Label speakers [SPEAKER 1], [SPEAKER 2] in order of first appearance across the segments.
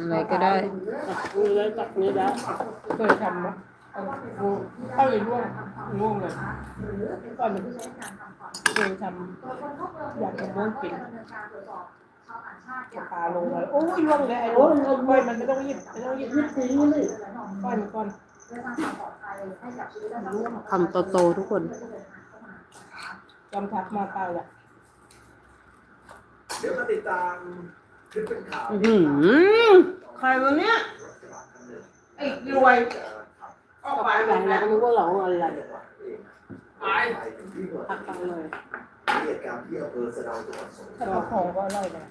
[SPEAKER 1] อะไรก็ได้
[SPEAKER 2] ตักมือแล้วตักนี้แล้ว
[SPEAKER 3] เคยทำไหมเอางูเข้าเลยร่วงง่วงเลยก่อนเคยทำอยากจะม่วงกินปลาลงเลยโอ้ยร่วงเลยไอ้ร่วงก้อยมันไม่ต้องหยิบไม่ต้องหยิบ
[SPEAKER 2] ยึดตีเลย
[SPEAKER 3] ก้อนก้อน
[SPEAKER 1] คำโตๆทุกคน
[SPEAKER 3] กำทับมาเปล่าอะ
[SPEAKER 4] เดี๋ยวมาติดตาม คลิปเป็นข่าว
[SPEAKER 1] อื้อหือใครวะเนี่ย
[SPEAKER 3] ไอ้รวยออก
[SPEAKER 2] ก็
[SPEAKER 3] ไป
[SPEAKER 2] ไปไหนแล้วก็นึกว่าร้องอะไร
[SPEAKER 4] ไปถึงที่หน่วย
[SPEAKER 2] พักกันเลย
[SPEAKER 4] เหตุการณ์ที่อำเภอสะเดาจังหวัดสงข
[SPEAKER 3] ถ้า
[SPEAKER 4] ลา
[SPEAKER 3] เขาของก็อร่อยนะ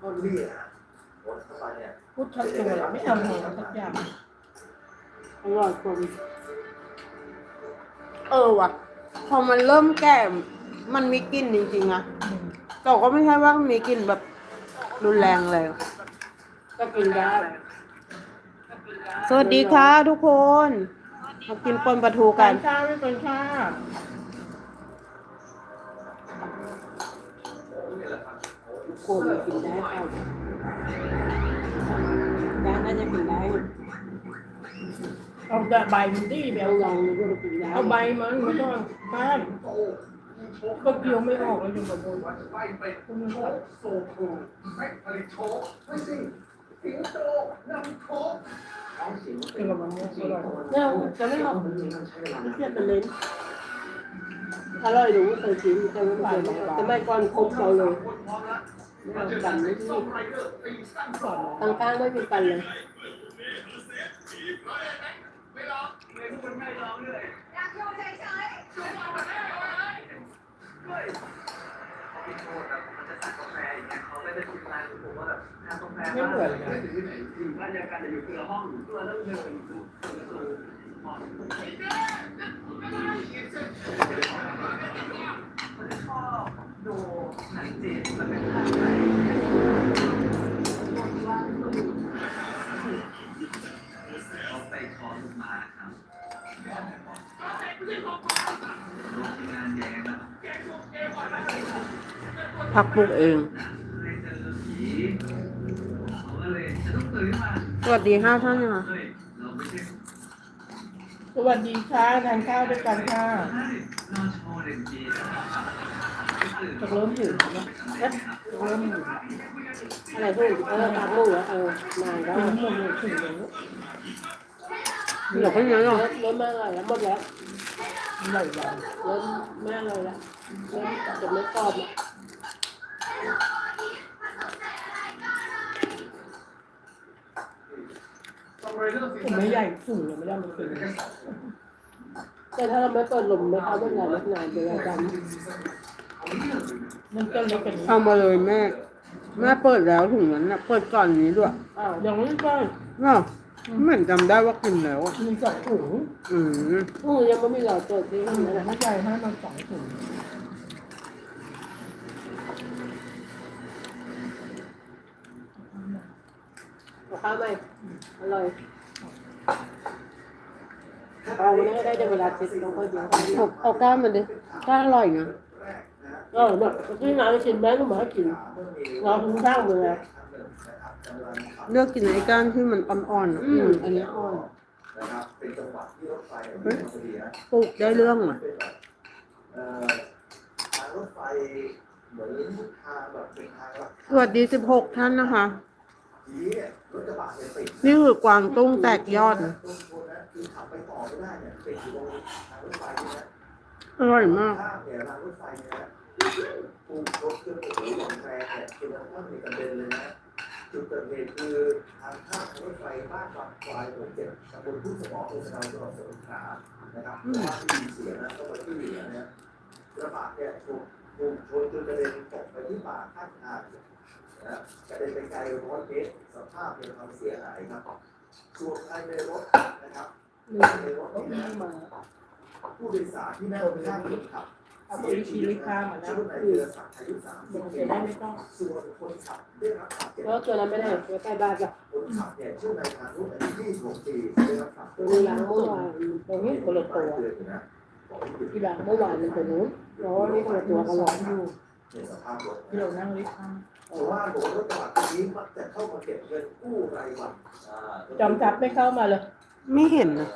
[SPEAKER 4] คนเนี่ยหมดเข้าไปเนี่ย
[SPEAKER 3] พูดชัดตัวเลยไม่เอาหัวสักอย่าง
[SPEAKER 2] อร่อยคน
[SPEAKER 1] เออว่ะ พอมันเริ่มแก่ มันมีกลิ่นจริงๆอะแต่ก็ไม่ใช่ว่ามีกลิ่นแบบ รุนแรงเลย
[SPEAKER 2] ก็กินได้
[SPEAKER 1] สวัสดีค่ะทุกคนมากินปนปลาทูกั
[SPEAKER 3] กานรข้าวไม่เป็นข้าว
[SPEAKER 2] คนกินได้เปล่าได้น่าจะกินได้
[SPEAKER 3] เอาแต่ใบมันดีแบ
[SPEAKER 2] เดี๋ย
[SPEAKER 3] บ
[SPEAKER 2] วลองนึกว่ากินได้
[SPEAKER 3] เอาใบมันไม่ต้องก้าน ก็เกี่ยวไม่ออกเลยจนแบบโดน
[SPEAKER 4] ไปไปโซโคไม่ผลิตโชว์ไม่สิสิงโตนำโชว์เอาสิง
[SPEAKER 3] เป็นกับมันเนี่ยอร่อย
[SPEAKER 2] เนี่ยจะไม่หอม
[SPEAKER 4] จริงมันใช้เวลา
[SPEAKER 2] เทียบเป็นเลนอร่อย ดูเคยกินแต่ไม่เคยแต่ไม่ก่อนครบเราเลยไม่เอากันไม่ที่
[SPEAKER 3] สอน
[SPEAKER 2] ต่างกลางไม่กินกันเลย
[SPEAKER 3] ไม่เหมือนนะ
[SPEAKER 1] พักปลูกเอง สวัสดีห้าท่านค่ะ
[SPEAKER 3] สวัสดีค่ะทานข้าวด้วยกันค่ะจะเริ่มหิวแล้วนะจะเริ่มหิว
[SPEAKER 2] อะไรพวกเออตามลูกแล้วเออนานแล้ว
[SPEAKER 3] ถึงหมดเลยถึงแล้ว
[SPEAKER 1] เดี๋ยวก็เยอะหรอก
[SPEAKER 2] เริ่มมาอะไรแล้วหมดแล้ว
[SPEAKER 3] ไหลไหล
[SPEAKER 2] เริ่มไม่อะไรแล้วเริ่มจะไม่กรอบแล้ว
[SPEAKER 3] ผมไม่ใหญ่สูงเลยไม่ได้มันเป็น
[SPEAKER 2] แต่ถ้าเราไม่เปิดลมไม่เข้าไม่นานไม่นานเดี๋ยวเราด
[SPEAKER 3] มันก็เล็กกันนี้
[SPEAKER 1] เอามาเลยแม่ แม่เปิดแล้วถุงนั้นน่ะเปิดก่อนนี้ด้วยำ
[SPEAKER 2] อ้าว
[SPEAKER 3] ยังไม่ได้
[SPEAKER 1] เนาะ เหมือนจำได้ว่ากินแล้วอะ
[SPEAKER 3] มีสองถุง
[SPEAKER 1] อืม
[SPEAKER 2] อือยังไม่มีหลอดเปิดที่
[SPEAKER 3] อื
[SPEAKER 2] นี่
[SPEAKER 3] ม
[SPEAKER 2] นะ
[SPEAKER 3] ไม่ใหญ่ให้มันสองถุง
[SPEAKER 2] เอาข้าวไหมอร่อยเอาไม่ได้ได้เวลาเช็ดต้องค่อยเดี๋ยว
[SPEAKER 1] เอาเอาก้านมาดิก้านอร่อยนะ
[SPEAKER 2] เออเนี่ยที่น้ำกินแม่ก็มาให้กินเราทุ่งข้างเลย
[SPEAKER 1] เลือกกินไอ้ก้านที่มันอ่อนๆอะอืมอันนี้อ่อน
[SPEAKER 4] นะครับเป็นจังหวะที่รถไฟมันพอดีนะ
[SPEAKER 1] ปลูกได้เรื่องอะ
[SPEAKER 4] เอ่อทางรถไฟเหมือนทางแบบเป็นทางลัด
[SPEAKER 1] สวัสดีสิบหกท่านนะคะ
[SPEAKER 4] ทีนี้เนี่ยรถกระบะเนี่ยติด
[SPEAKER 1] นี่คือกวางตุ้งแตกยอดนะ
[SPEAKER 4] ตรงโคนนะคือขับไปต่อไม่ได้เนี่ยติดอยู่ตรงทางรถไฟเนี่ยนะ
[SPEAKER 1] อร่อยมาก
[SPEAKER 4] ข้ามเนี่ยรางรถไฟเนี่ยนะถูกรถเครื่องโอ้โหหลอนแรงเนี่ยจนกระทั่งมีกระเด็นเลยนะ จุดเกิดเหตุคือทางข้ามรถไฟบ้านบางควายหมู่เจ็ดตำบลพุทธสมออำเภอสะดาวจังหวัดสงขลานะครับเพราะว่าที่มีเสียงนะก็มาที่เหลือเนี่ยกระบะเนี่ยถูกถูกชนจนกระเด็นตกไปที่ป่าข้างทางนะกระเด็นไปไกลร้อยเมตรสภาพเป็นความเสียหายครับส่วนภายในรถนะครับในรถนี่นะผู้โดยสารที่นั่งข้างคนขับ
[SPEAKER 3] เอาไปชีลิตค่ามาแล้ว
[SPEAKER 4] ชื่อนายเรือศักดิ์อมั
[SPEAKER 3] นจะได้ไม่ต้อง
[SPEAKER 4] ส่วนคนขับได้รับบาดเจ็บ
[SPEAKER 2] แล้วตัวนั้นไม่ได้ตัวใกล้บ้านจ้ะ
[SPEAKER 4] คนขับเนี่ยชื่อนายพานุอายุยี่สิบหกปีได้รับบาด
[SPEAKER 2] ตัวนี้ล้างเมื่อวาน
[SPEAKER 3] ตรงนี้คนละตัว
[SPEAKER 4] ที่ห
[SPEAKER 2] ล้างเมื่อวานเป็นตัวนู้นเพราะว่านี่คนละตัวกันหรอก
[SPEAKER 3] อยู่
[SPEAKER 4] ในสภาพรถ
[SPEAKER 3] เดี๋ยวนั่งลิฟต์ข้าง
[SPEAKER 4] เพราะว่าผมรถกระบะคันนี้มักจะเข้ามาเก็บเงินกู้รายวัน
[SPEAKER 3] จอมทัพไม่เข้ามาเลย
[SPEAKER 1] ไม่เห็นนะ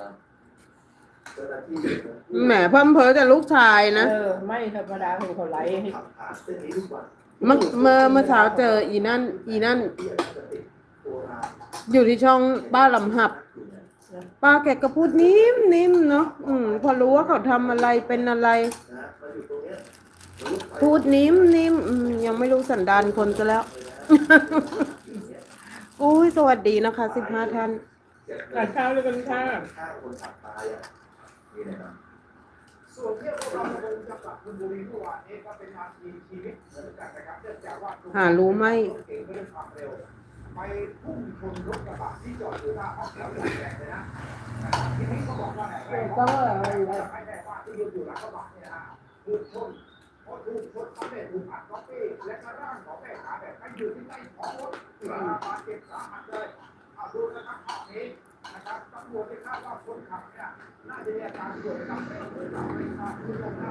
[SPEAKER 1] แหมเพิ่มเพอแต่ลูกชายนะ
[SPEAKER 3] เออ ไม่ธรรมดาของเขาไลฟ์ให้
[SPEAKER 4] ขับผ่านเส้นนี้ทุกวัน
[SPEAKER 1] เมื่อเมื่อเมื่อเช้าเจออีนั่น อีนั่น
[SPEAKER 4] ที่อาจจะติดตัวราง
[SPEAKER 1] อยู่ที่ช่องป้าลำหับ ป้าแกก็พูดนิ่มนิ่มเนาะอืม พอรู้ว่าเขาทำอะไรเป็นอะไร
[SPEAKER 4] นะมาอยู่ตรงเนี้ยรถไฟ
[SPEAKER 1] พูดนิ่มนิ่มอืมยังไม่รู้สันดานคนซะแล้วอุ้ยสวัสดีนะคะสิบห้าท่าน
[SPEAKER 3] ทานข้าวด้วยกันค่ะ
[SPEAKER 4] ฆ่าคนสับตายอะนี่นะครับ
[SPEAKER 5] ส่วนที่พวกเราลงจังหวัดชลบุรีเมื่อวานนี้ก็เป็นนาทีชีวิตเหมือนกันนะครับเนื่องจากว่า
[SPEAKER 1] หารู้ไหม
[SPEAKER 5] รถเก่งไม่ได้ความเร็วไปพุ่งชนรถกระบะที่จอดอยู่หน้าห้องแถวอย่างแรงเลยนะนะครับทีนี้เขาบอกว่าไหนแรง
[SPEAKER 3] ก็อะไร
[SPEAKER 5] ไม่ได้ว่าที่ยืนอยู่หลังกระบะเนี่ยนะถูกชนพอถูกชนเขาเนี่ยถูกอัดก๊อปปี้และก็ร่างของแม่ขาแบบไปอยู่ที่ใต้ท้องรถบาดเจ็บสาหัสเลยเอาดูนะครับภาพนี้ นะครับตำรวจที่คาดว่าคนขับเนี่ยน่าจะมีอาการป่วยทางเดินเลยครับไม่ทราบคุณผู้ชมนะ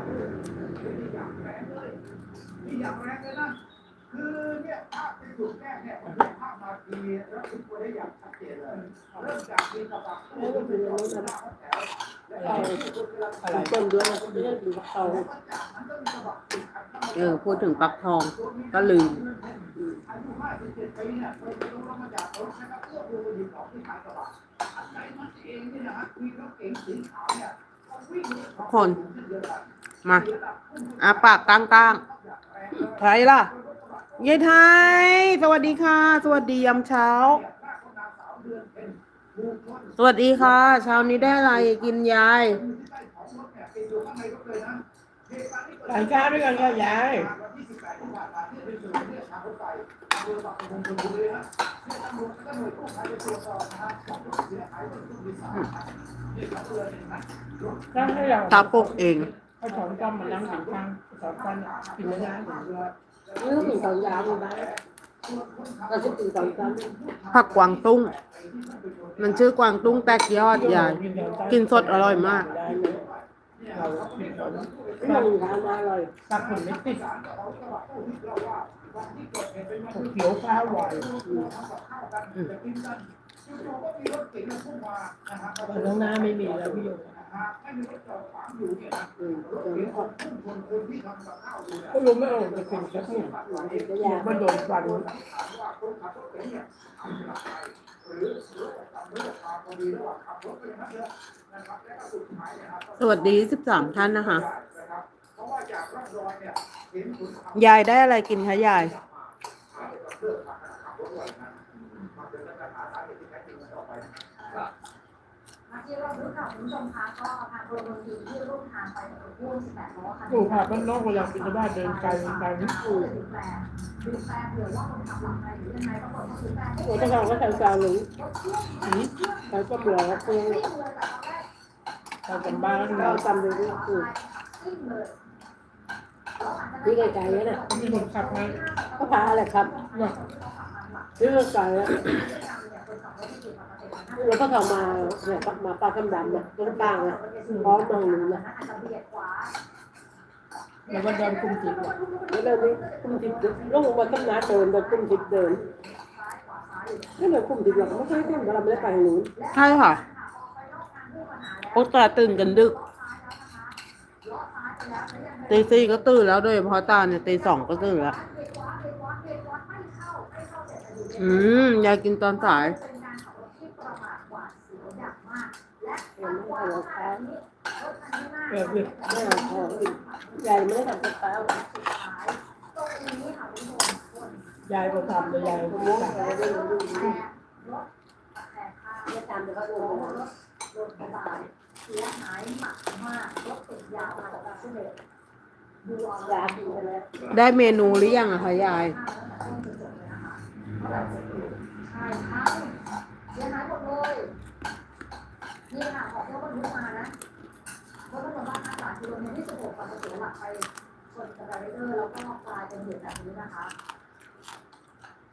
[SPEAKER 5] นี่อย่างแรงเลยนี่อย่างแรงเลยนะคือเนี่ยภาพในจุดแรกเนี่ยผมได้ภาพมาทีแล้วถึงตัวได้อย่างชัดเจนเลยเริ่มจากมีกระบะตู้ที่จอดอยู่หน้าแถวแล้วคุณกำลัง
[SPEAKER 3] อะไร
[SPEAKER 2] ต้นด้วยเรื่องดู
[SPEAKER 5] ปักทอง
[SPEAKER 1] เออพูดถึงปักทองก็ลืม
[SPEAKER 5] อายุ57ปีเนี่ยเคยไปรู้แล้วมาจากรถนะครับเอื้อมมือไปหยิบของที่ขายกระบะ
[SPEAKER 1] ทุกคน มาอาปากกลางกลางๆใครล่ะยายไทย สวัสดีค่ะ สวัสดียามเช้า สวัสดีค่ะ เช้านี้ได้อะไรกินยาย
[SPEAKER 3] ทานข้าวด้วยกันค่ะยายนั่งให้เรา
[SPEAKER 1] ตาปกเอง
[SPEAKER 3] ให้ถอนกล้ามมานั่งกินข้างสองกันกินไม่ได้
[SPEAKER 2] เรื่องถึงสองยามเลยนะเราจะถึงสองยาม
[SPEAKER 1] ผักกวางตุ้ง มันชื่อกวางตุ้งแตกยอดยายกินสดอร่อยมาก
[SPEAKER 3] เรากิ นก่อน
[SPEAKER 2] ไม่ต้องทานอร่อย
[SPEAKER 3] ตักผลไม่ติดเขียวข้าวหวานตอนหน้าไม่มีแล้วพี่โย
[SPEAKER 2] ก็
[SPEAKER 3] รู้ไม่ออกจะเป็นสักหนึ่งมันโดนฟัน
[SPEAKER 1] สวัสดีสิบสามท่านนะคะ ยายได้อะไรกินคะยาย
[SPEAKER 6] มาที่รอบรู้ข่าวคุณผู้ชมคะก็ทางพลเมืองดีที่ร่วมทางไปกับรถพ่วง18ล้อคัน
[SPEAKER 3] ถู
[SPEAKER 6] นี้
[SPEAKER 3] กค่ะบ้านนอกเวลาเป็นชาวบ้านเดินไกลไกลนี่
[SPEAKER 6] ถูกแปลดูแปลเผื่อว่าคนขับหลับในหรือยังไงปรากฏว่าคือแปล
[SPEAKER 2] โอ้ถ้าเราก็ทำซาหนึ่งแป
[SPEAKER 6] ล ยแต่ตอนแรก
[SPEAKER 3] ทางกันบ้าน
[SPEAKER 2] เรา
[SPEAKER 3] เรา
[SPEAKER 2] จำเลยว่าคือ
[SPEAKER 6] วิ่งเลย
[SPEAKER 2] นี่ไกลๆแล้วน่ะ
[SPEAKER 3] มีคนขับให้
[SPEAKER 2] ก็พาแหละครับเรื่อไกลแล้วแล้วก็เขามาเนี่ยมาปลาคำดำเนี่ยต้นกลางอะพร้อมมองหนูนะ
[SPEAKER 6] อาจจะเบียดขวา
[SPEAKER 3] แล้วก็เดินคุมจิต
[SPEAKER 2] แล้วเดินนี่คุ้มทิพย์ลงมาต้นน้าเดินเดินคุ้มทิพย์เดินนี่เดินคุ้มทิพย์เราไม่ใช่คุ้มเราไม่ได้ไปทางนู้น
[SPEAKER 1] ใช่ค่ะพวกตาตื่นกันดึกตีสี่ก็ตื่นแล้วโดยเฉพาะตาเนี่ยตีสองก็ตื่นแล้ว อืมยายกินตอนสาย
[SPEAKER 6] เป็นการขับรถที่ประมาทหวาดเสียวอย่างมากและ
[SPEAKER 2] เห็นไหมเอาเราเท้าร
[SPEAKER 6] ถคันนี้น่า
[SPEAKER 3] เออคือ
[SPEAKER 2] ไม่เอาเท้าอีกยายไม่ได้ทำกระเท้า
[SPEAKER 6] สุดท้ายตรงนี้ค่ะคุณผู้ชมคน
[SPEAKER 3] ยายก็ทำแต่ยาย
[SPEAKER 2] ผม
[SPEAKER 3] ไม่
[SPEAKER 2] ว่า
[SPEAKER 3] ทำ
[SPEAKER 2] เราได้รู้ดี
[SPEAKER 6] กระ
[SPEAKER 2] ตามเดี๋ยวเขาโดน
[SPEAKER 6] โหรถรถกระบะเสียหายหนักมากรถติดยาวมาจากเส้นเหล็กดูเอา
[SPEAKER 2] ยากินไปแล้ว
[SPEAKER 1] ได้เมนูหรือยังอะคะยาย
[SPEAKER 6] ใช่ทั้งเสียหายหมดเลยนี่ค่ะออกรถบรรทุกมานะ รถบรรทุกบ้านอาสากิโลเมตรที่16ก่ะเสียหลักไปชนกับแบรีเออร์แล้วก็กลายเป็นเหตุแบบนี้นะคะ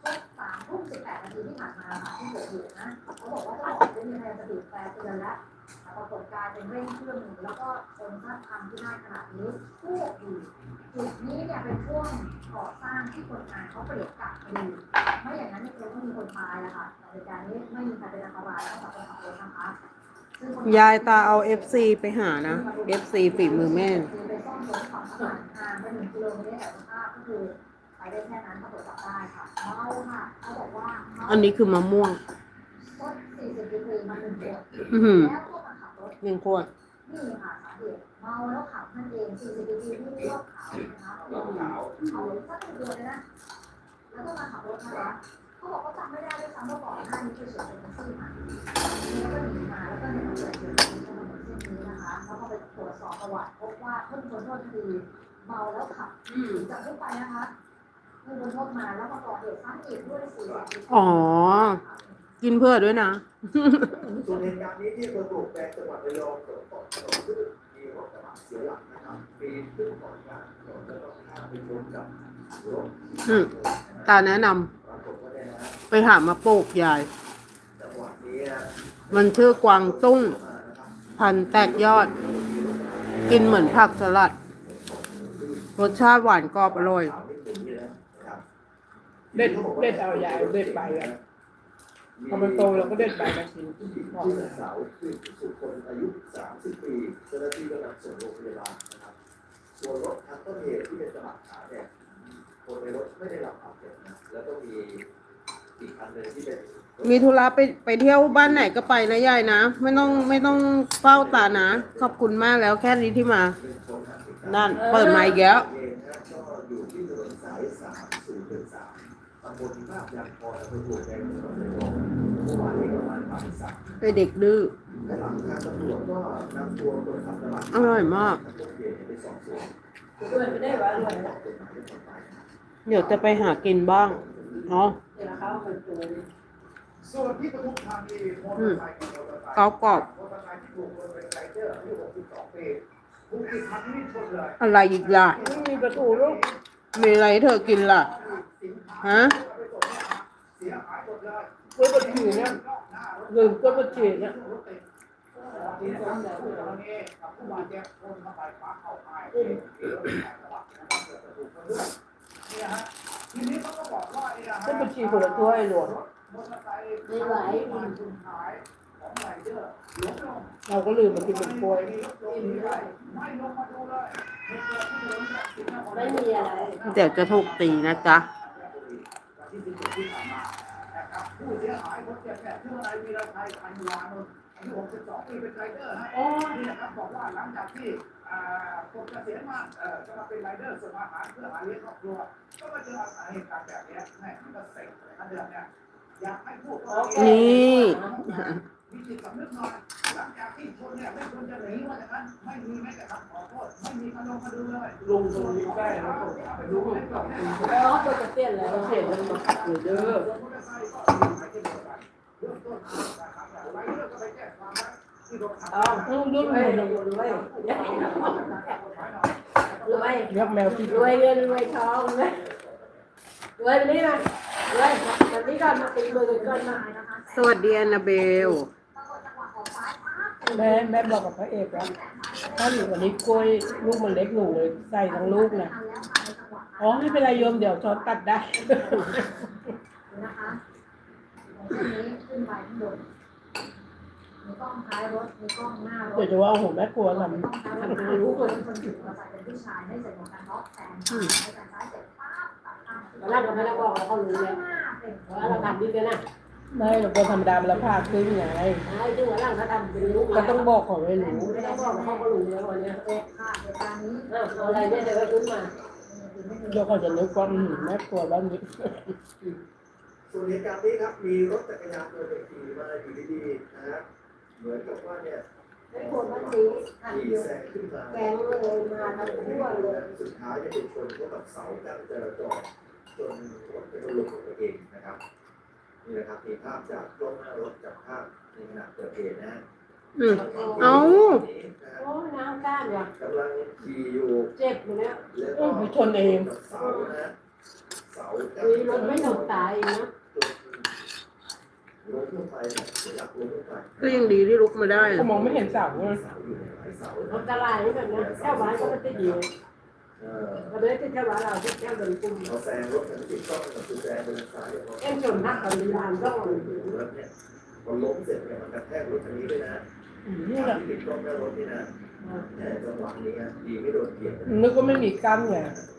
[SPEAKER 6] ช่วงสามทุ่มสิบแปดนาทีที่ผ่านมาค่ะที่เกิดเหตุนะเขาบอกว่าเจ้าของรถมีพยายามจะบีบแตรเตือนแล้วแต่ปรากฏกลายเป็นเร่งเครื่องหนีแล้วก็ชนข้ามทางที่ได้ขนาดนี้ผู้อยู่จุดนี้เนี่ยเป็นช่วงก่อสร้างที่คนงานเขาเปลี่ยนกะพอดีไม่อย่างนั้นเนี่ยคงต้องมีคนตายแล้วค่ะแต่เหตุการณ์นี้ไม่มีใครเป็นอันตรายแล้วกับคนขับรถนะคะ
[SPEAKER 1] ยายตาเอา FC ไปหานะ FC ฝีมือแม่
[SPEAKER 6] ไปซ่อมรถของทหารห่างไปหนึ่งกิโลเมตรแต่สภาพก็คือไปได้แค่นั้นตำรวจจับได้ค่ะเมาค่ะเขาบอกว่าเมา
[SPEAKER 1] อันนี้คือมะม่วง
[SPEAKER 6] รถ40ดีกรีมาหนึ่งขวด
[SPEAKER 1] อือหือ
[SPEAKER 6] แล้วก็มาขับรถ
[SPEAKER 1] หนึ่งขวด
[SPEAKER 6] นี่ค่ะสาเหตุเมาแล้วขับนั่นเอง40ดีกรีนี่เรียกขาวนะคะ
[SPEAKER 4] เหล้าขาว
[SPEAKER 6] เขาสักหนึ่งเดือนเลยนะแล้วก็มาขับรถนะคะ เขาบอกเขาจำไม่ได้ด้วยซ้ำว่าก่อนหน้านี้เคยเฉียวชนแท็กซี่มาแล้วก็หนีมาแล้วก็เนี่ยมาเกิดเหตุการณ์ถนนเส้นนี้นะคะแล้วก็ไปตรวจสอบประวัติพบว่าเพิ่งพ้นโทษคดีเมาแล้วขับจากคุกไปนะคะเพิ่งพ้นโทษมาแล้วมาก่อเหตุซ้ำอีกด้วยสี่สิบปี
[SPEAKER 1] อ๋อ กินเพื่อด้วยนะ
[SPEAKER 4] ส่วนเหตุการณ์นี้ที่อำเภอปลวกแดงจังหวัดระยองฝนตกถนนลื่นมีรถกระบะเสียหลักนะครับปีนขึ้นเกาะกลางถนนแล้วก็ข้ามไปชนกับรถ
[SPEAKER 1] อืมตาแนะน
[SPEAKER 4] ป
[SPEAKER 1] ไปหามาปลูกยาย
[SPEAKER 4] จังหวะนี้นะ
[SPEAKER 1] มันชื่อกวางตุ้ง
[SPEAKER 4] มานะครับ
[SPEAKER 1] พันธุ์แตกยอด กินเหมือนผักสลัด รสชาติหวานกรอบอร่อย
[SPEAKER 4] ข่าวไม่ถึงนี่นะครับ
[SPEAKER 3] เด็ดเด็ดเอายายเด็ดใบอะพอมันโตเราก็เด็ดใบมากิน
[SPEAKER 4] ที่
[SPEAKER 3] บอก
[SPEAKER 4] ชื่อ
[SPEAKER 3] เลย
[SPEAKER 4] สาวคือสุคนอายุ 30 ปีเจ้าหน้าที่ก็นำส่งโรงพยาบาลนะครับส่วนรถคันต้นเหตุที่เป็นกระบะขาวเนี่ยคนในรถไม่ได้รับบาดเจ็บนะแล้วก็มี อีกคันหนึ่งที่เป็น
[SPEAKER 1] มีธุระไปไปเที่ยวบ้านไหนก็ไปนะยายนะ ไม่ต้องไม่ต้องเฝ้าตานะ ขอบคุณมากแล้วแค่นี้ที่มานั่นเปิดไมค์อีกแล้ว
[SPEAKER 4] เองนะก็อยู่ที่ถนนสายสามศูนย์หนึ่งสามตำบลมาบยางพรอำเภอปลวแดงจังหวัดระยองเมื่อวานนี้ประมาณบ่ายสาม
[SPEAKER 1] ไปเด็กดื้อ
[SPEAKER 4] และหลังทางตำรวจก็นำตัวคนขับกระบะ
[SPEAKER 1] อร่อยมาก
[SPEAKER 4] ไปสอบสวน
[SPEAKER 3] ด้วยไม่ได้ว่าด้วย
[SPEAKER 4] กฎหมายต่อไป
[SPEAKER 1] เดี๋ยวจะไปหากินบ้างอ๋อ
[SPEAKER 3] เดี๋ยวเขาเป็นตัว
[SPEAKER 5] ส่วนที่ปทุมธานีมอเตอร์ไซค์กับมอเตอร์ไซค์
[SPEAKER 1] กรอบกรอบ
[SPEAKER 5] มอเตอร์ไซค์ที่ถูกคนเป็นไรเดอร์อายุ62ปีถูกติดพันนี่ชนเลย
[SPEAKER 1] อะไรอีกล่ะ
[SPEAKER 3] ไม่มีประตูลูก
[SPEAKER 1] มีอะไรให้เธอกินล่ะฮะ
[SPEAKER 5] เสียหายหมดเลย
[SPEAKER 3] กล้วยบดฉี่เนี่ยลืมกล้วยบดฉี่เนี่ย
[SPEAKER 5] นี่นะครับผู้กรณีกับผู้บาดเจ็บคนเข้าไปปาเข้าไปที่รถแข่งกระบะนะครับเกิดถูกคนด้วยนี่ฮะทีนี้เขา ก็บอกว่าไอ้นะ
[SPEAKER 3] กล้วยบดฉี่คนละถ้วยหลวง
[SPEAKER 5] ไม่ไหวนเรา
[SPEAKER 3] ก็ลืมมากินเป็นกล้วย
[SPEAKER 5] ไม่มี
[SPEAKER 2] อะไร
[SPEAKER 1] เดี๋ยวจะถูกตีนะจ๊ะ
[SPEAKER 5] ผู้เสียหายคนเจ็บเนี่ยชื่ออะไรวีรชัยพันวานนท์ อายุ62ปีเป็นไรเดอร์ฮะนี่นะครับบอกว่าหลังจากที่อ่าปลดเกษียณมาจะมาเป็นไรเดอร์ส่งอาหารเพื่อหาเลี้ยงครอบครัว ก็มาเจอเหตุการณ์แบบนี้แม่มันก็เซ็งเลยนะเดือนเนี่ยอยากให้ผู้กรณี
[SPEAKER 1] นี่
[SPEAKER 5] มีจิตสำนึกหน่อยหลังจากที่ชนเนี่ยไม่ควรจะหนีว่าอย่างนั้นไม่มีแม้แต่คำขอโทษไม่มีคำลงมาดูเลย
[SPEAKER 3] ลงตรงนี้ได้แล้วก็รู้ว่าต้องตี
[SPEAKER 2] แล้วตัวจะเปลี่ยนแล้ว
[SPEAKER 3] เขียนมันมาอยู่เด้
[SPEAKER 5] วมอเดี๋ยเช่นเดียวกันเริ่มต้นนะครับไว้เรื่อ งก็ไปแจ้งความไว้ที่โรงพัก
[SPEAKER 2] เลุ
[SPEAKER 3] งยุ่น
[SPEAKER 2] รวยรวยรวย
[SPEAKER 3] เรียกแมวที่
[SPEAKER 2] รวยเงินรวยทองนะรวยแบบนี้มารวยแบบนี้ก่อนมาตีมือกันก่อนมา
[SPEAKER 1] สวัสดีอนาเบล
[SPEAKER 3] แม่แม่บอกกับพระเอกว่าถ้าอยู่วันนี้กล้วยลูกมันเล็กหนูเลยใส่ทั้งลูกนะอ๋อไม่เป็นไรโยมเดี๋ยวช้อนตัดได้
[SPEAKER 6] นะคะ ตรงนี้ขึ้นไปข้างบนมีกล้องท้ายรถมีกล้องหน้ารถ
[SPEAKER 3] เดี๋ยวจะว่าโอ้โหแม่กลัวทำ
[SPEAKER 6] มีกล้องท้ายรถมีรู้คนคนถือมอเตอร์ไซค์เป็นผู้ชายให้ใส่หมวกกันน็อกแทนให้กันซ้ายเสร็จปั๊บตัดข้าง
[SPEAKER 2] ตอนแรกเราไม่ได้บอกเราเขารู้
[SPEAKER 6] ข้า
[SPEAKER 2] แล้
[SPEAKER 6] ง
[SPEAKER 2] ว
[SPEAKER 6] หน้าเป็น
[SPEAKER 2] ว่าเราทำดีกันนะ
[SPEAKER 3] ไม่เราเป็นธรรมดามันละพาขึ้นไง
[SPEAKER 2] ไอ้ที่หัวหลังเขาทำเป็นลูก
[SPEAKER 3] ก็ต้องบอกของไม่รู้
[SPEAKER 2] ไม่ต้องบอกเขาก็รู้แล้ววันนี้
[SPEAKER 6] เด็กค่ะเหตุการณ์นี้
[SPEAKER 2] อะไรเนี่ยเดี๋ยวไปขึ้นมา
[SPEAKER 3] เดี๋ยวเขาจะนึกว่าอืมแม่กลัวบ้านนี้
[SPEAKER 4] ส่วนเหตุการณ์นี้ครับ มีรถจักรยานยนต์ขี่มาอยู่ดีๆนะฮะเหมือนกับว่าเนี่ย
[SPEAKER 2] ไม่ควรมันดีทัน
[SPEAKER 4] ขี่
[SPEAKER 2] เดียว
[SPEAKER 4] แซงขึ้นมา
[SPEAKER 2] แกงเลยมาทั้งทั่วเลย
[SPEAKER 4] สุดท้ายจะไปชนเข้ากับเสากั้นจราจรจนรถเป็นลมของตัวเองนะครับนี่นะครับมีภาพจากกล้องหน้ารถจับภาพในขณะเกิดเหตุนะฮะ
[SPEAKER 1] อืม เอ้า
[SPEAKER 2] โอ้น้ำก้านว่ะ
[SPEAKER 4] กำลังขี่อยู่
[SPEAKER 2] เจ็บอยู่เนี่ย
[SPEAKER 4] แล้ว
[SPEAKER 3] เอ
[SPEAKER 4] ก็
[SPEAKER 3] อไปชนเอง
[SPEAKER 4] กับเสานะฮะเสเสา
[SPEAKER 2] มีรถไม่ถูกตายนะ
[SPEAKER 4] รถลงไปเนี่ยหลักลงไป
[SPEAKER 1] ก็ยังดีที่ลุกมาได้
[SPEAKER 3] ก็มองไม่เห็นเสาเลย
[SPEAKER 4] เสาอยู่หลายเสา
[SPEAKER 2] อันตรายนี่แบบนั้นเจ้าบ้านก็ไม่ติดอยู่
[SPEAKER 4] เออ
[SPEAKER 2] ก็เลยที่เจ้าบ้านเราที่เจ้าเดินปุ่ม
[SPEAKER 4] เราแซงรถกันติดกล้องกับคุณแซงเป็นสายเรา
[SPEAKER 2] เอ็นจนนักกับมีลานต้อง
[SPEAKER 4] แล้วเนี่ยพอล้มเสร็จเนี่ยมันกระแทกรถคันนี้ด้วยนะ
[SPEAKER 3] นี่แหละ
[SPEAKER 4] ติดกล้องหน้ารถนี่นะแต่จังหวะนี้ดีไม่โดนเกียร์
[SPEAKER 3] นึกว่าไม่มีกล้ามไงค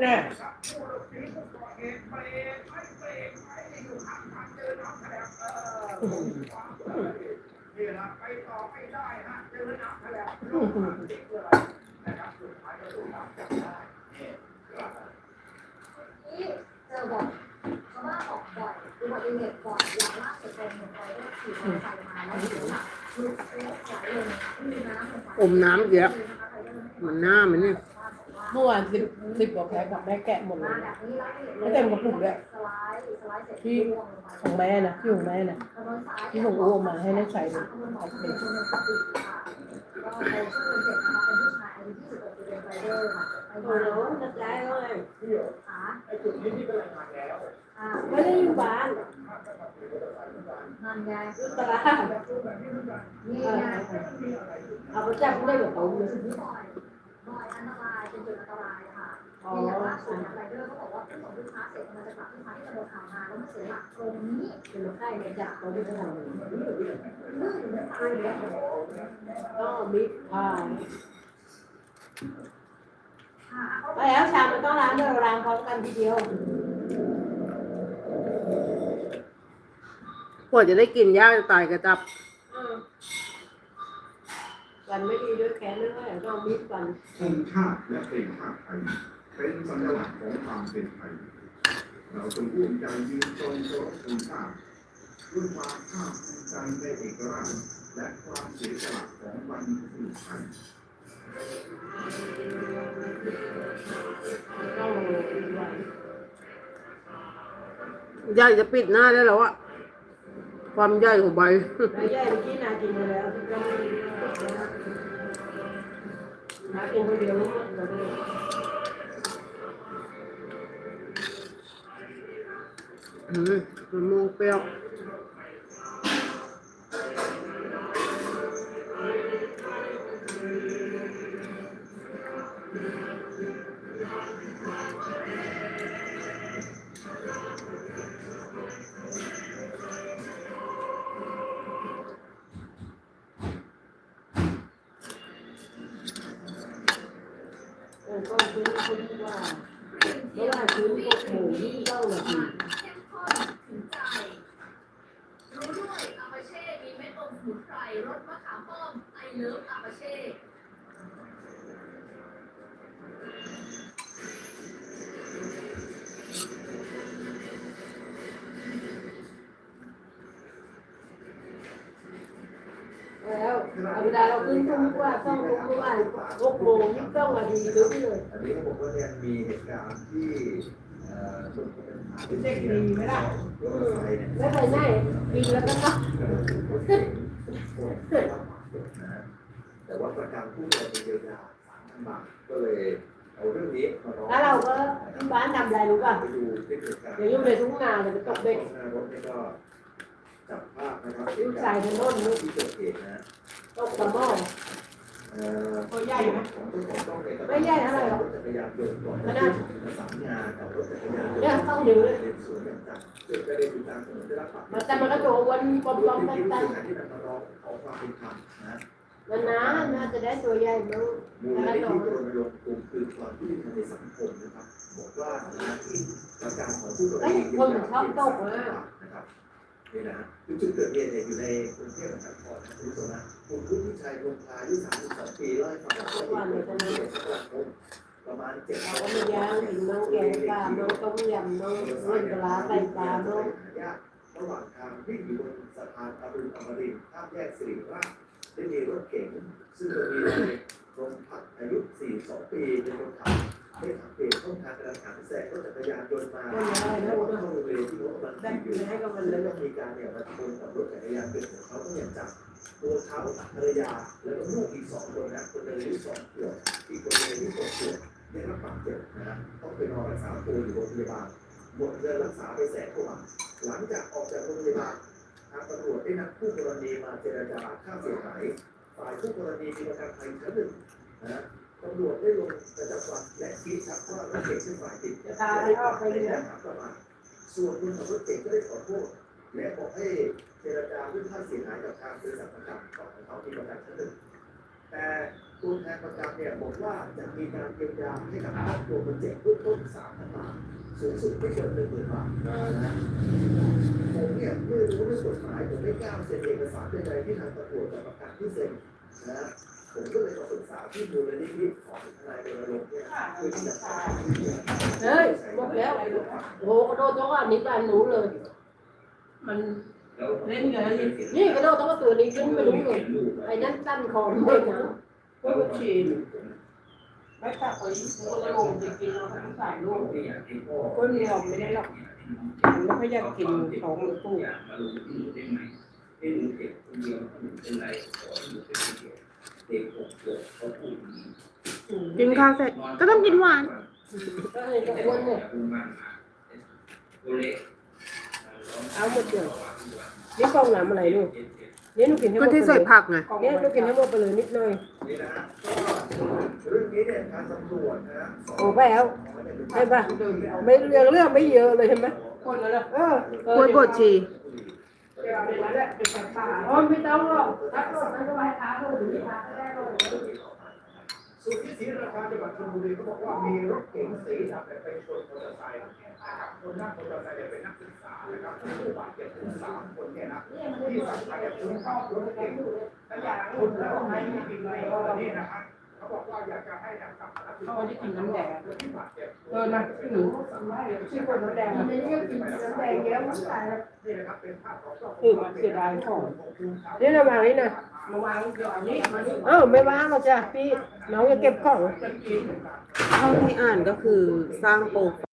[SPEAKER 1] แล้
[SPEAKER 3] ว
[SPEAKER 5] เสียหลัก
[SPEAKER 6] หลุดโค้งไหลลงที่น้ำลงไป
[SPEAKER 1] อมน้ำเยอะมันหน้ามันเนี่ย
[SPEAKER 3] เมื่อวานสิบสิบกว่าแพ็คกับแม่แกะหมดเล
[SPEAKER 6] ยแล้ว
[SPEAKER 3] ไม่เต็มกระปุกด้วย
[SPEAKER 6] สไลด์สไลด์เสร็จ
[SPEAKER 3] ที่ของแม่นะที่ของแม่นะที่ของอ้วมาให้ได้ใช้เลย
[SPEAKER 6] ขบวนหมอเป็นคนหนึ่งติดค่ะก็ไปช่วยคนเจ็บนะคะเป็นผู้ชายอยุ26ปีเป็นไรเดอร์ค่ะไป
[SPEAKER 2] โอ้
[SPEAKER 6] มา
[SPEAKER 2] โหนักใจเลย
[SPEAKER 6] ขา
[SPEAKER 5] ไอ้จุดนี้ที่เป็นรายงานแล้ว
[SPEAKER 6] อ่า
[SPEAKER 2] ไม่ได้อยู่บ้าน
[SPEAKER 6] นั่นไง
[SPEAKER 2] อยู่ตลาด
[SPEAKER 6] นี่ไง
[SPEAKER 2] เอาไปจับได้กับผมเลย
[SPEAKER 6] บ่อย บ่อยอันตรายเป็นจุดอันตรายค่ะ
[SPEAKER 2] อ๋อ
[SPEAKER 6] นี่อย่างล่าสุดเนี่ยไรเดอร์เขาบอกว่าเพิ่งส่งลูกค้าเสร็จกำลังจะกลับที่พักที่ตำบลอ่าวนาแล้วมาเสียหลักตรงนี้
[SPEAKER 2] เป็นใกล้เนี่ยจับเขาไม่ได้
[SPEAKER 6] ลื่นอยู่ในทรายเลย
[SPEAKER 2] ก็มิดพาย
[SPEAKER 6] ค่ะเขา
[SPEAKER 2] ไปแล้วชามมันต้องล้างด้วยราล้างพร้อมกันทีเดียว
[SPEAKER 1] กว่าจะได้กินย่าจะตายกระจับ
[SPEAKER 2] กันไม่ดีด้วยแขนด้วยต้องมิดกัน
[SPEAKER 5] ธงชาติและเพลงชาติไทย เป็นสัญลักษณ์ของความเป็นไทย เราจงร่วมใจยืนตรงเคารพธงชาติด้วยความภาคภูมิใจในเอกราชและความเสียสละของบรรพบุรุษไทย
[SPEAKER 2] ต้อย
[SPEAKER 1] ย่าจะปิดหน้าได้แล้วอะ ความย่อยของใบ
[SPEAKER 2] แล้วย่าเมื่อกี้นากินมาแล้วก็ไม่นากินคนเดียวรู้หมดเลย
[SPEAKER 1] อืมมะม่วงเปรี้ยว
[SPEAKER 7] ขึ้น
[SPEAKER 2] ทุ่งว่าต้องทุ่งว่าหกโมงยี่ต้องนาทีลึกเลย
[SPEAKER 4] อันนี้ผมก็เนี่ยมีเหตุการณ์ที่เอ่อส่วนของเป็นทางที่
[SPEAKER 3] เด็กดีไหมล่ะ
[SPEAKER 4] รถมอเตอร์ไซค์เนี่ย
[SPEAKER 2] แล้วไปไหนปีแล้วก็ต้อง
[SPEAKER 4] แต่ว่าประกันผู้บริโภคเยียวยาสามพันบาทก็เลยเอาเรื่องนี้มาร้อง
[SPEAKER 2] แล้วเราก็ที่บ้านทำอะไรรู้ป่ะ
[SPEAKER 4] ไปดูคลิปเหตุการณ์
[SPEAKER 2] อย่ายุ่งในทุ่งนาเลยไปตกเบ็ด
[SPEAKER 4] หน้ารถนี่ก็ จับภาพนะครับ
[SPEAKER 2] ลูกชายเป็นต้นลูก
[SPEAKER 4] ที่เกิดเหตุนะ
[SPEAKER 2] ตกกระหม้อ
[SPEAKER 4] เอ่อ
[SPEAKER 3] ตัวใหญ่ไหม
[SPEAKER 4] ของเจ้าของต้องเองก็
[SPEAKER 2] ไม่ใหญ่เท่าไหร่หรอก
[SPEAKER 4] รถจักรยานยนต์ก่อน
[SPEAKER 2] ข
[SPEAKER 4] จะ
[SPEAKER 2] นาด
[SPEAKER 4] ประสานงานกับรถจักรยานยนต์
[SPEAKER 2] เนี่ยต้องอยู่เลย
[SPEAKER 4] เป็นสวนอย่างจัดเกิดประเด็นอยู่ตามถนนได้รับความ
[SPEAKER 2] มันแต่มันก็โดนวนปม
[SPEAKER 4] ร
[SPEAKER 2] ล้อ
[SPEAKER 4] ถ
[SPEAKER 2] ม
[SPEAKER 4] ที่
[SPEAKER 2] กัน
[SPEAKER 4] ผู้
[SPEAKER 2] กัน
[SPEAKER 4] เสียหายที่นำมาร้องขอความเป็นธรรมนะ
[SPEAKER 2] มันนะน่าจะได้ตัวใหญ่มั้ง
[SPEAKER 4] มูลนิธิรณรงค์กลุ่มคือความยุติธรรมในสังคมนะครับบอกว่าหน้าที่ประการของผู้ประกอบการนะครับ นี่นะคือจุดเกิดเหตุเนี่ยอยู่ในกรุงเทพมหานครนะคุณผู้ชมนะคุณผู้ที่ชายลงพาอายุ32ปีเล่าให้ฟังว่าเหตุเกิดขึ้นในตลาดคมประมาณ7
[SPEAKER 2] เราก็มีย่างน้องแกงปลาน้องต้มยำน้องเล่นปลาใส่ปลาน้อง
[SPEAKER 4] ระหว่างทางวิ่งอยู่บนสะพานอรุณอมรินทร์ข้ามแยกสิริราชได้มีรถเก๋งซึ่งมีนายรมพัฒน์อายุ 42 ปีเป็นคนขับ ได้ขับเบรกช่องทางกระทันหันแซงรถจักรยานยนต์มาแล้วก็เข้าโรงเรียนที่รถกำลัง
[SPEAKER 2] ได้
[SPEAKER 4] อยู่
[SPEAKER 2] ให้กับมัน
[SPEAKER 4] แล้
[SPEAKER 2] ว
[SPEAKER 4] ก็มีการเนี่ยมาชนกับรถจักรยานยนต์ของเขาต้องอย่างจังตัวเขาภรรยาแล้วก็ลูกอีกสองคนนะคนหนึ่งอายุสองขวบอีกคนหนึ่งอายุหกขวบได้รับบาดเจ็บนะครับต้องไปนอนรักษาตัวอยู่โรงพยาบาลหมดเงินรักษาไปแสนกว่าหลังจากออกจากโรงพยาบาลทางตำรวจได้นัดคู่กรณีมาเจรจาค่าเสียหายฝ่ายคู่กรณีมีประกันภัยชั้นหนึ่งนะ ตำรวจได้ลงประจำวันและชี้ชัดว่ารถเก๋งเป็นฝ่ายผิด
[SPEAKER 2] จะพาให้ออกไป
[SPEAKER 4] ไม่
[SPEAKER 2] เลย
[SPEAKER 4] ประมาทส่วนคนขับรถเก๋งก็ได้ขอโทษและบอกให้เจรจาเรื่องค่าเสียหายกับทางบริษัทประกันของเขาที่ประกันชั้นหนึ่งแต่ตัวแทนประกันเนี่ยบอกว่าจะมีการเยียวยาให้กับครอบครัวคนเจ็บเบื้องต้นสามพันบาทสูงสุดไม่เกินหนึ่งหมื่นบาทนะผมเนี่ยไม่รู้เรื่องกฎหมายผมไม่กล้าเซ็นเอกสารใดๆที่ทางตำรวจกับประกันที่เซ็นนะ ผมก็เลยมาปรึกษาที่มูลนิธิของทนายรณรงค์เนี่ยเพื่อที่จะ
[SPEAKER 2] เฮ้ยหมดแล้วโอ้โหกระโดดตัวนี้บ้านหนูเลย
[SPEAKER 3] มันเล่นกันแล้วยัง
[SPEAKER 2] นี่กระโดดตัวตัวนี้ขึ้นไม่รู้เลยไอ้นั่นตั้นคอไม่หนัง
[SPEAKER 3] ก็ฉีดไม่ตัดไปก็ลงจริงๆเราต้องใส่ลูกก็มีอมไม่ได้หรอกมันไม่ค่อยอยากกินของมันตู้
[SPEAKER 8] มาลงที่หนูได้ไหมให้หนูเก็บคนเดียวหนูเป็นไรขอให้หนูเป็นคนเดียวเด็กหกขวบเขาพูดอย่างนี้
[SPEAKER 1] กินข้าวเสร็จก็ต้องกินหวาน
[SPEAKER 2] ก็ให้กระอ้วนเนี่ย
[SPEAKER 8] ตัวเล็ก
[SPEAKER 2] เอาหมดเลยนี่กล้องน้ำอะไรลูกนี่หนูกินให้หม
[SPEAKER 1] ก็
[SPEAKER 2] ดไป
[SPEAKER 1] ที่
[SPEAKER 2] เล
[SPEAKER 1] ใส่
[SPEAKER 2] ย
[SPEAKER 1] ผักไง
[SPEAKER 2] เนี่ยหนูกินให้หมดไปเลยนิดหน่อย
[SPEAKER 4] นี่นะฮะก็เรื่องนี้เนี่ยทางตำรวจนะฮะ
[SPEAKER 2] โอ้ไปแล้วใช่ปะไม่เรื่องเรื่องไม่เยอะเลยใช่ไหม
[SPEAKER 3] คนแล้ว
[SPEAKER 2] เออก
[SPEAKER 1] ล้วยบดชี
[SPEAKER 3] เดี๋ยวเดี๋ยวแหละเป็นป่า
[SPEAKER 2] อ๋อไม่ต้องหรอกถ้ารถมันก็ไปหาเราถึงทางแรกรา
[SPEAKER 5] สุดที่ศรีราชาจังหวัดชลบุรีเขาบอกว่ามีรถเก๋งสีดำเนี่ยไปชนมอเตอร์ไซค์นะครับคนนั่งมอเตอร์ไซค์เป็นนักศึกษานะครับผู้บาดเจ็บถึงสามคนเนี่ยนะที่สำคัญเนี่ยคุณชอบรถเก๋งแต่อยากคุณแล้วไม่มีกินเลยก็นี่นะครับ เขาบอกว่าอยากจะให้นำกลับมารับ
[SPEAKER 3] เขาได้กินน้ำแดง
[SPEAKER 5] เอ
[SPEAKER 3] อนะหนูชื่อคนน้ำแดง
[SPEAKER 2] มันนี่ก็กินน้ำแดงเยอะมากเลย
[SPEAKER 5] คือ
[SPEAKER 3] เสียดายของ
[SPEAKER 2] นี่ระวังนี่นะ
[SPEAKER 3] มาวางเดี๋ยวอันนี้มัน
[SPEAKER 2] เออไม่ว่างหรอกจ้ะพี่น้องจะเก็บของ
[SPEAKER 1] เท่าที่อ่านก็คือสร้างโปรไฟ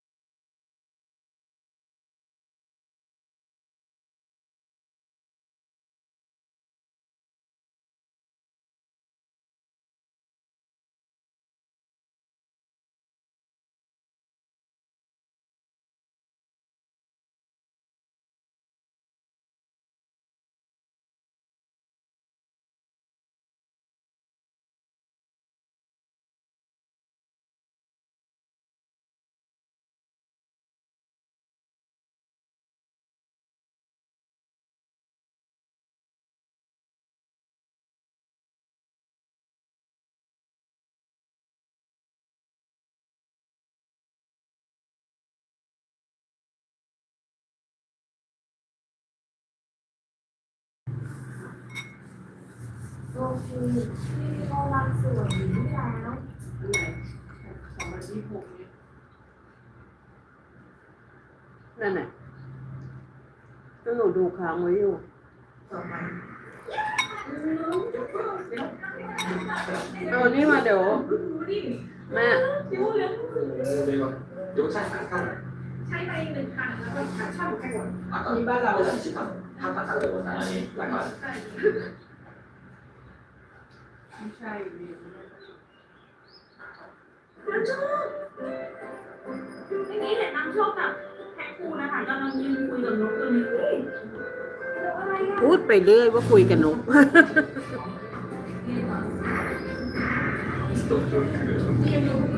[SPEAKER 1] ล์
[SPEAKER 6] โอเคที่เราวางส่วนอยู่ที่แล้ว
[SPEAKER 3] สองพันยี่สิบหกเนี่ย
[SPEAKER 1] นั่นแหละก็หนูดูค้างไว้อยู่เอานี่มาเดี๋ยวแม่
[SPEAKER 7] ใช้ไปหนึ่งพันแล้วก็ชอบแค่หมด
[SPEAKER 3] มีบ้านเรา
[SPEAKER 7] ใช่
[SPEAKER 3] ไม่ใช่ดี
[SPEAKER 7] น้ำโชคเมื่อกี้เห็นน้ำโชคกับแท็กคูนะคะกำลังยืนคุยกับนกตัวนี้เฮ้ยนกอะไรอะ
[SPEAKER 1] พูดไปเรื่อยว่าคุยกับนก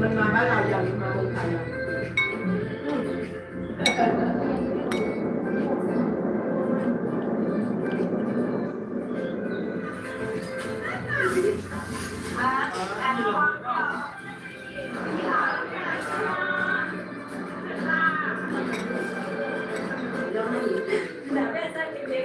[SPEAKER 3] มันมาบ้านเราอย่างมาเมืองไทยอะ
[SPEAKER 7] เดี๋ยวแม่ใส่เล็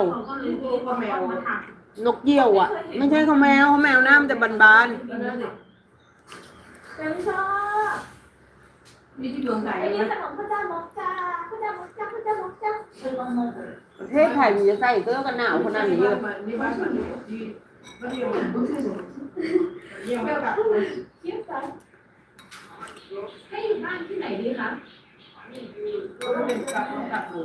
[SPEAKER 1] ยว
[SPEAKER 7] เขาก็เลยเรียกว่าแมวมาถัก
[SPEAKER 1] นกเกี้ยวอะ ไม่ใช่ข้าวแมวข้าวแมวหน้ามันจะบาน
[SPEAKER 3] แล้วนั่นสิ
[SPEAKER 7] น้ำโชค
[SPEAKER 3] มีที่ดวงใจ
[SPEAKER 7] ไอ้
[SPEAKER 3] ไหม
[SPEAKER 7] นี่ขนมพระเจ้ามกจ้าพระเจ้ามกจ้าพระเจ้ามกจ้าเป็นลมมก
[SPEAKER 1] ๆประเทศไทยมันจะใส่เสื้อกันหนาวขนาดนี้เลย
[SPEAKER 3] นี่บ้านมันที่บ้านเดียวมันเยี่ยมแบบ
[SPEAKER 7] เยี่ยมไปให้อยู่บ้านที่ไหนดีคะ
[SPEAKER 3] ก็เป็นกับกับหมู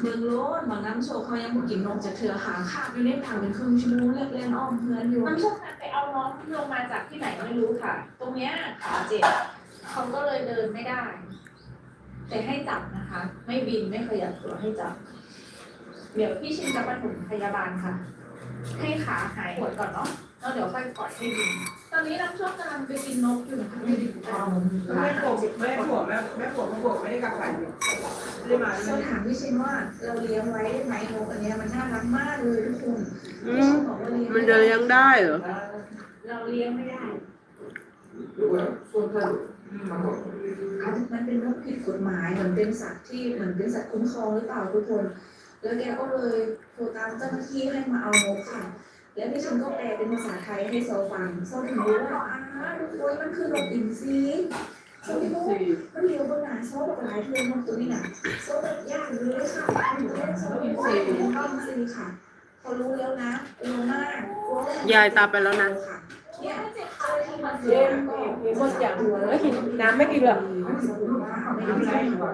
[SPEAKER 7] เมืองโลดหมอน้ำโชคเขายังบุกินนมจากเถื่อหางขาดอยู่ในทางเป็นครึ่งชั่วโมงเรียกเล่นอ้อมเพื่อนอยู่
[SPEAKER 9] น้ำโชคไปเอาน้องลงมาจากที่ไหนไม่รู้ค่ะ ตรงเนี้ยขาเจ็บเขาก็เลยเดินไม่ได้ แต่ให้จับนะคะ ไม่บินไม่ขยับตัวให้จับ เดี๋ยวพี่ชินจะปฐมพยาบาลค่ะ ให้ขาหายปวดก่อนเนาะแล้วเดี๋ยวค่อยกอดให้บิน ตอนนี้น้ำโชคกำลังไปกินนกอยู่นะคะไม่ได้อยู่เอา
[SPEAKER 3] แม่ปวดแม่ปวดแม่แม่ปวดแม่ปวดไม่ได้กลับไปไม่ได้มา
[SPEAKER 9] เราถามพี่ชินว่าเราเลี้ยงไว้ได้ไหมนกอันเนี้ยมันน่ารักมากเลยทุกคน
[SPEAKER 1] อื
[SPEAKER 9] พี่
[SPEAKER 1] ม
[SPEAKER 9] ชินบอกว่าเลี้ยง
[SPEAKER 1] มันจะเลี้ยงได้เหรอ
[SPEAKER 9] เราเลี้ยงไม่ได้
[SPEAKER 3] ส่วนเธอ
[SPEAKER 9] มันเป็นนกผิดกฎหมายเหมือนเป็นสัตว์ที่เหมือนเป็นสัตว์คุ้มครองหรือเปล่าทุกคน แล้วแกก็เลยโทรตามเจ้าหน้าที่ให้มาเอานกค่ะ แล้วพี่ชินก็แปลเป็นภาษาไทยให้โซฟังโซถึงรู้ว่าอ้าโอ้ยมันคือนกอินทรีโซที่รู้
[SPEAKER 3] สี่
[SPEAKER 9] มันเลี้ยวบนหนาโซแบบหลายเทือนนกตัวนี้น่ะโซแบบยากเลยค่ะหนูเล่นโซอินทรีนกอินทรีค่ะพอรู้แล้วนะเร็วมากกลัวว่มัน
[SPEAKER 1] ยายตามไปแล้วนะ
[SPEAKER 9] ค่ะเนี่ยเจ้าหน้าที่มาเจ
[SPEAKER 2] เย็
[SPEAKER 9] อนก็
[SPEAKER 2] หมดอย่างแล้วกินน้ำไม่กินเหรอ
[SPEAKER 9] ไม่ได้ค่ะ